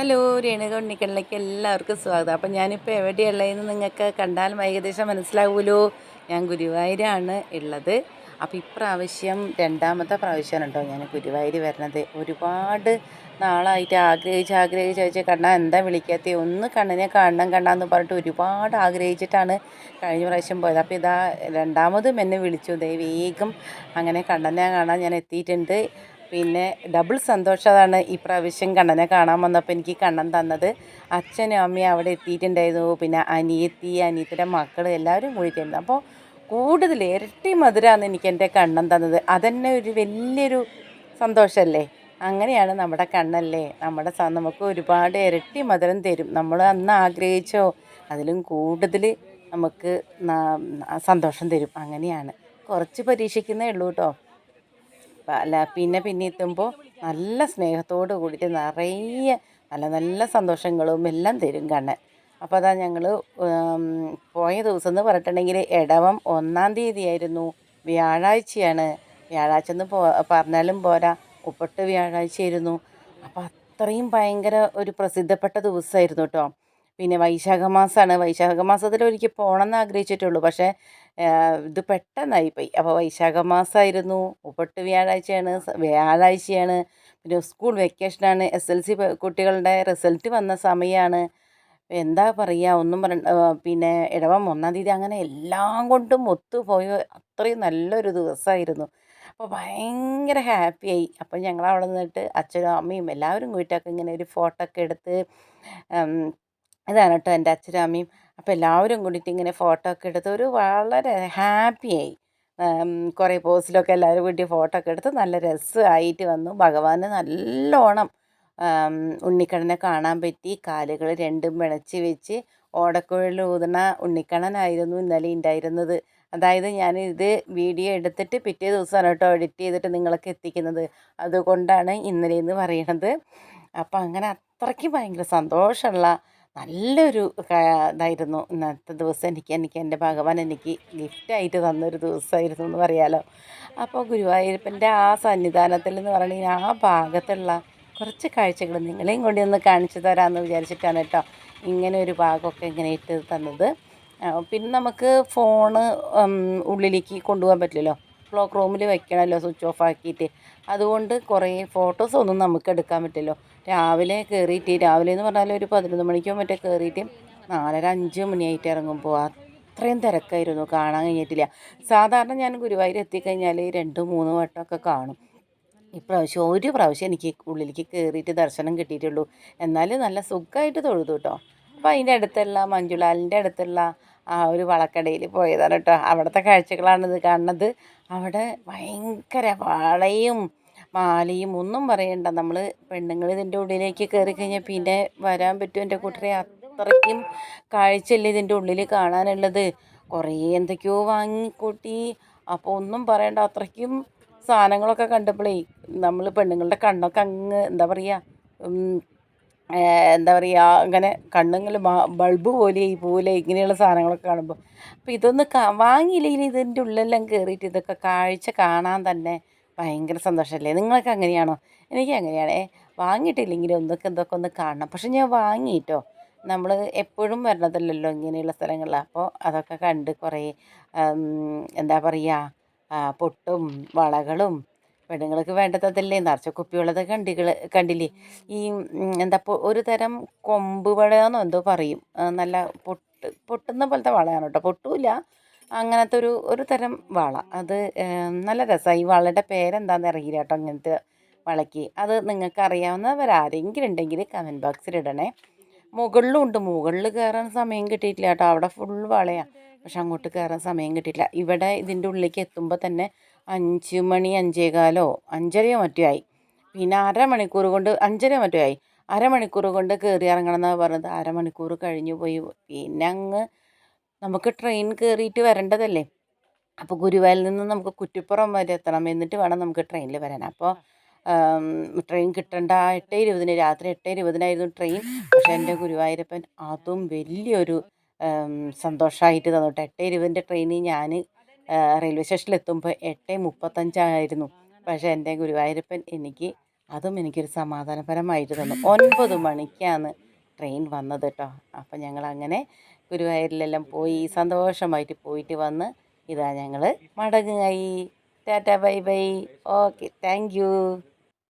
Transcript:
Hello Renuka ഉണ്ണിക്കണ്ണിലേക്ക് എല്ലാവർക്കും സ്വാഗതം. അപ്പം ഞാനിപ്പോൾ എവിടെയുള്ളതെന്ന് നിങ്ങൾക്ക് കണ്ടാൽ ഏകദേശം മനസ്സിലാവുമല്ലോ. ഞാൻ ഗുരുവായൂരാണ് ഉള്ളത്. അപ്പോൾ ഇപ്രാവശ്യം രണ്ടാമത്തെ പ്രാവശ്യമാണ് കേട്ടോ ഞാൻ ഗുരുവായൂർ വരണത് ഒരുപാട് നാളായിട്ട് ആഗ്രഹിച്ച് ആഗ്രഹിച്ച് ചോദിച്ചാൽ കണ്ണാ എന്താ വിളിക്കാത്തേ? ഒന്ന് കണ്ണിനെ കാണണം കണ്ണാന്ന് പറഞ്ഞിട്ട് ഒരുപാട് ആഗ്രഹിച്ചിട്ടാണ് കഴിഞ്ഞ പ്രാവശ്യം പോയത്. അപ്പോൾ ഇതാ രണ്ടാമതും എന്നെ വിളിച്ചു. ദേ അങ്ങനെ കണ്ണനെ കാണാൻ ഞാൻ എത്തിയിട്ടുണ്ട്. പിന്നെ ഡബിൾ സന്തോഷമാണ് ഈ പ്രാവശ്യം കണ്ണനെ കാണാൻ വന്നപ്പോൾ എനിക്ക് കണ്ണൻ തന്നത്. അച്ഛനും അമ്മയും അവിടെ എത്തിയിട്ടുണ്ടായിരുന്നു. പിന്നെ അനിയത്തി അനിയത്തിന്റെ മക്കൾ എല്ലാവരും കൂടിയിട്ടുണ്ട് അപ്പോൾ കൂടുതൽ ഇരട്ടി മധുരമാണ് എനിക്ക് എന്റെ കണ്ണൻ തന്നത്. അതന്നെ ഒരു വലിയൊരു സന്തോഷമല്ലേ അങ്ങനെയാണ് നമ്മുടെ കണ്ണല്ലേ? നമ്മുടെ നമുക്ക് ഒരുപാട് ഇരട്ടി മധുരം തരും. നമ്മൾ അന്ന് ആഗ്രഹിച്ചോ അതിലും കൂടുതൽ നമുക്ക് സന്തോഷം തരും. അങ്ങനെയാണ്. കുറച്ച് പരീക്ഷിക്കുന്നേ ഉള്ളൂ കേട്ടോ. അല്ല പിന്നെ പിന്നെ എത്തുമ്പോൾ നല്ല സ്നേഹത്തോട് കൂടിയിട്ട് നിറയെ നല്ല നല്ല സന്തോഷങ്ങളും എല്ലാം തരും കണ്ണൻ അപ്പോൾ അതാ ഞങ്ങൾ പോയ ദിവസം എന്ന് പറഞ്ഞിട്ടുണ്ടെങ്കിൽ ഇടവം ഒന്നാം തീയതി ആയിരുന്നു വ്യാഴാഴ്ചയാണ്. വ്യാഴാഴ്ച എന്ന് പറഞ്ഞാലും പോരാ. ഉപ്പട്ട് വ്യാഴാഴ്ചയായിരുന്നു. അപ്പോൾ അത്രയും ഭയങ്കര ഒരു പ്രസിദ്ധപ്പെട്ട ദിവസമായിരുന്നു കേട്ടോ പിന്നെ വൈശാഖ മാസമാണ് വൈശാഖ മാസത്തിൽ ഒരിക്കൽ പോകണമെന്ന് ആഗ്രഹിച്ചിട്ടുള്ളൂ. പക്ഷേ ഇത് പെട്ടെന്നായിപ്പോയി. അപ്പോൾ വൈശാഖ മാസമായിരുന്നു ഉപ്പട്ട് വ്യാഴാഴ്ചയാണ് വ്യാഴാഴ്ചയാണ്. പിന്നെ സ്കൂൾ വെക്കേഷനാണ്. എസ് എൽ സി കുട്ടികളുടെ റിസൾട്ട് വന്ന സമയമാണ് എന്താ പറയുക ഒന്നും പറ പിന്നെ ഇടവം ഒന്നാം തീയതി അങ്ങനെ എല്ലാം കൊണ്ടും ഒത്തുപോയ അത്രയും നല്ലൊരു ദിവസമായിരുന്നു. അപ്പോൾ ഭയങ്കര ഹാപ്പിയായി. അപ്പോൾ ഞങ്ങൾ അവിടെ നിന്നിട്ട് അച്ഛനും അമ്മയും എല്ലാവരും കൂടിയിട്ടൊക്കെ ഇങ്ങനെ ഒരു ഫോട്ടോ ഒക്കെ എടുത്ത് ഇതാണ് കേട്ടോ എന്റെ അച്ഛനും അമ്മയും. അപ്പോൾ എല്ലാവരും കൂടിയിട്ട് ഇങ്ങനെ ഫോട്ടോ ഒക്കെ എടുത്ത് ഒരു വളരെ ഹാപ്പിയായി കുറേ പോസ്റ്റിലൊക്കെ എല്ലാവരും കൂടി ഫോട്ടോ ഒക്കെ എടുത്ത് നല്ല രസമായിട്ട് വന്നു. ഭഗവാന് നല്ലോണം ഉണ്ണിക്കണ്ണനെ കാണാൻ പറ്റി. കാലുകൾ രണ്ടും വിളച്ച് വെച്ച് ഓടക്കുഴൽ ഊതുന്ന ഉണ്ണിക്കണ്ണനായിരുന്നു ഇന്നലെ ഉണ്ടായിരുന്നത്. അതായത് ഞാൻ ഇത് വീഡിയോ എടുത്തിട്ട് പിറ്റേ ദിവസമാണ് കേട്ടോ എഡിറ്റ് ചെയ്തിട്ട് നിങ്ങൾക്ക് എത്തിക്കുന്നത്. അതുകൊണ്ടാണ് ഇന്നലെ എന്ന് പറയണത്. അപ്പം അങ്ങനെ അത്രയ്ക്ക് ഭയങ്കര സന്തോഷമുള്ള നല്ലൊരു ഇതായിരുന്നു. ഇന്നത്തെ ദിവസം എനിക്ക് എനിക്ക് എന്റെ ഭഗവാൻ എനിക്ക് ഗിഫ്റ്റായിട്ട് തന്നൊരു ദിവസമായിരുന്നു എന്ന് പറയാലോ. അപ്പോൾ ഗുരുവായൂരപ്പന്റെ ആ സന്നിധാനത്തിൽ എന്ന് പറഞ്ഞാൽ ആ ഭാഗത്തുള്ള കുറച്ച് കാഴ്ചകൾ നിങ്ങളെയും കൊണ്ട് ഒന്ന് കാണിച്ചു തരാമെന്ന് വിചാരിച്ചിട്ടാണ് കേട്ടോ ഇങ്ങനെ ഒരു ഭാഗമൊക്കെ ഇങ്ങനെ ഇട്ട് തന്നത്. പിന്നെ നമുക്ക് ഫോണ് ഉള്ളിലേക്ക് കൊണ്ടുപോകാൻ പറ്റില്ലല്ലോ. ക്ലോക്ക് റൂമിൽ വെക്കണമല്ലോ സ്വിച്ച് ഓഫ് ആക്കിയിട്ട്. അതുകൊണ്ട് കുറേ ഫോട്ടോസ് ഒന്നും നമുക്ക് എടുക്കാൻ പറ്റില്ലല്ലോ. രാവിലെ കയറിയിട്ട് രാവിലെ എന്ന് പറഞ്ഞാൽ ഒരു പതിനൊന്ന് മണിക്കോ മറ്റേ കയറിയിട്ട് നാലര അഞ്ച് മണിയായിട്ട് ഇറങ്ങുമ്പോൾ അത്രയും തിരക്കായിരുന്നു കാണാൻ കഴിഞ്ഞിട്ടില്ല. സാധാരണ ഞാൻ ഗുരുവായൂർ എത്തിക്കഴിഞ്ഞാൽ രണ്ട് മൂന്ന് വട്ടമൊക്കെ കാണും. ഇപ്രാവശ്യം ഒരു പ്രാവശ്യം എനിക്ക് ഉള്ളിലേക്ക് കയറിയിട്ട് ദർശനം കിട്ടിയിട്ടുള്ളൂ. എന്നാൽ നല്ല സുഖമായിട്ട് തൊഴുതു കേട്ടോ. അപ്പോൾ അതിന്റെ അടുത്തുള്ള മഞ്ജുളാലിന്റെ അടുത്തുള്ള ആ ഒരു വളക്കടയിൽ പോയതാണ് കേട്ടോ. അവിടുത്തെ കാഴ്ചകളാണ് ഇത് കാണുന്നത്. അവിടെ ഭയങ്കര വളയും മാലയും ഒന്നും പറയണ്ട. നമ്മൾ പെണ്ണുങ്ങൾ ഇതിന്റെ ഉള്ളിലേക്ക് കയറി കഴിഞ്ഞാൽ പിന്നെ വരാൻ പറ്റും എന്റെ കൂട്ടരെ. അത്രയ്ക്കും കാഴ്ചയല്ലേ ഇതിന്റെ ഉള്ളിൽ കാണാനുള്ളത്. കുറേ എന്തൊക്കെയോ വാങ്ങിക്കൂട്ടി. അപ്പോൾ ഒന്നും പറയണ്ട. അത്രയ്ക്കും സാധനങ്ങളൊക്കെ കണ്ടപ്പോഴേ നമ്മൾ പെണ്ണുങ്ങളുടെ കണ്ണൊക്കെ അങ്ങ് എന്താ പറയുക എന്താ പറയുക അങ്ങനെ കണ്ണുങ്ങൾ ബൾബ് പോലെ ഈ പോലെ ഇങ്ങനെയുള്ള സാധനങ്ങളൊക്കെ കാണുമ്പോൾ അപ്പോൾ ഇതൊന്ന് വാങ്ങിയില്ലെങ്കിൽ ഇതിന്റെ ഉള്ളിലെല്ലാം കയറിയിട്ട് ഇതൊക്കെ കാഴ്ച കാണാൻ തന്നെ ഭയങ്കര സന്തോഷമല്ലേ നിങ്ങൾക്ക് അങ്ങനെയാണോ? എനിക്ക് അങ്ങനെയാണ്. വാങ്ങിയിട്ടില്ലെങ്കിലും ഒന്നൊക്കെ എന്തൊക്കെ ഒന്ന് കാണണം. പക്ഷെ ഞാൻ വാങ്ങിയിട്ടോ നമ്മൾ എപ്പോഴും വരണതല്ലല്ലോ ഇങ്ങനെയുള്ള സ്ഥലങ്ങളിൽ അപ്പോൾ അതൊക്കെ കണ്ട് കുറേ എന്താ പറയുക പൊട്ടും വളകളും പെണ്ണുങ്ങൾക്ക് വേണ്ടതല്ലേ? നിറച്ച കുപ്പിയുള്ളത് കണ്ടികൾ കണ്ടില്ലേ? ഈ എന്താ ഒരു തരം കൊമ്പ് വളയെന്നോ എന്തോ പറയും. നല്ല പൊട്ട് പൊട്ടുന്ന പോലത്തെ വളയാണ് കേട്ടോ. പൊട്ടൂല അങ്ങനത്തെ ഒരു ഒരു തരം വള. അത് നല്ല രസമാണ് ഈ വളയുടെ പേരെന്താണെന്ന് അറിയില്ല കേട്ടോ അങ്ങനത്തെ വളയ്ക്ക്. അത് നിങ്ങൾക്ക് അറിയാവുന്നവർ ആരെങ്കിലും ഉണ്ടെങ്കിൽ കമന്റ് ബോക്സിൽ ഇടണേ. മുകളിലും ഉണ്ട്. മുകളിൽ കയറാൻ സമയം കിട്ടിയിട്ടില്ല കേട്ടോ. അവിടെ ഫുൾ വളയാണ് പക്ഷെ അങ്ങോട്ട് കയറാൻ സമയം കിട്ടിയില്ല ഇവിടെ ഇതിന്റെ ഉള്ളിലേക്ക് എത്തുമ്പോൾ തന്നെ അഞ്ച് മണി അഞ്ചേകാലോ അഞ്ചരയോ മറ്റോ ആയി. പിന്നെ അരമണിക്കൂർ കൊണ്ട് അഞ്ചര മറ്റോ ആയി. അരമണിക്കൂർ കൊണ്ട് കയറി ഇറങ്ങണം എന്നാണ് പറഞ്ഞത്. അരമണിക്കൂർ കഴിഞ്ഞു പോയി. പിന്നെ അങ്ങ് നമുക്ക് ട്രെയിൻ കയറിയിട്ട് വരേണ്ടതല്ലേ? അപ്പോൾ ഗുരുവായൂരിൽ നിന്ന് നമുക്ക് കുറ്റിപ്പുറം വരെ എത്തണം. എന്നിട്ട് വേണം നമുക്ക് ട്രെയിനിൽ വരാൻ. അപ്പോൾ ട്രെയിൻ കിട്ടേണ്ട എട്ട് ഇരുപതിന് രാത്രി എട്ട് ഇരുപതിനായിരുന്നു ട്രെയിൻ. പക്ഷേ എന്റെ ഗുരുവായൂരപ്പൻ അതും വലിയൊരു സന്തോഷമായിട്ട് തന്നു കേട്ടോ എട്ട് ഇരുപതിന്റെ ട്രെയിനിൽ ഞാൻ റെയിൽവേ സ്റ്റേഷനിൽ എത്തുമ്പോൾ എട്ട് മുപ്പത്തഞ്ചായിരുന്നു. പക്ഷേ എന്റെ ഗുരുവായൂരപ്പൻ എനിക്ക് അതും എനിക്കൊരു സമാധാനപരമായിട്ട് തന്നു. ഒൻപത് മണിക്കാണ് ട്രെയിൻ വന്നത് കേട്ടോ അപ്പം ഞങ്ങൾ അങ്ങനെ ഗുരുവായൂരിലെല്ലാം പോയി സന്തോഷമായിട്ട് പോയിട്ട് വന്ന് ഇതാ ഞങ്ങൾ മടങ്ങായി. Tata bye bye. Okay thank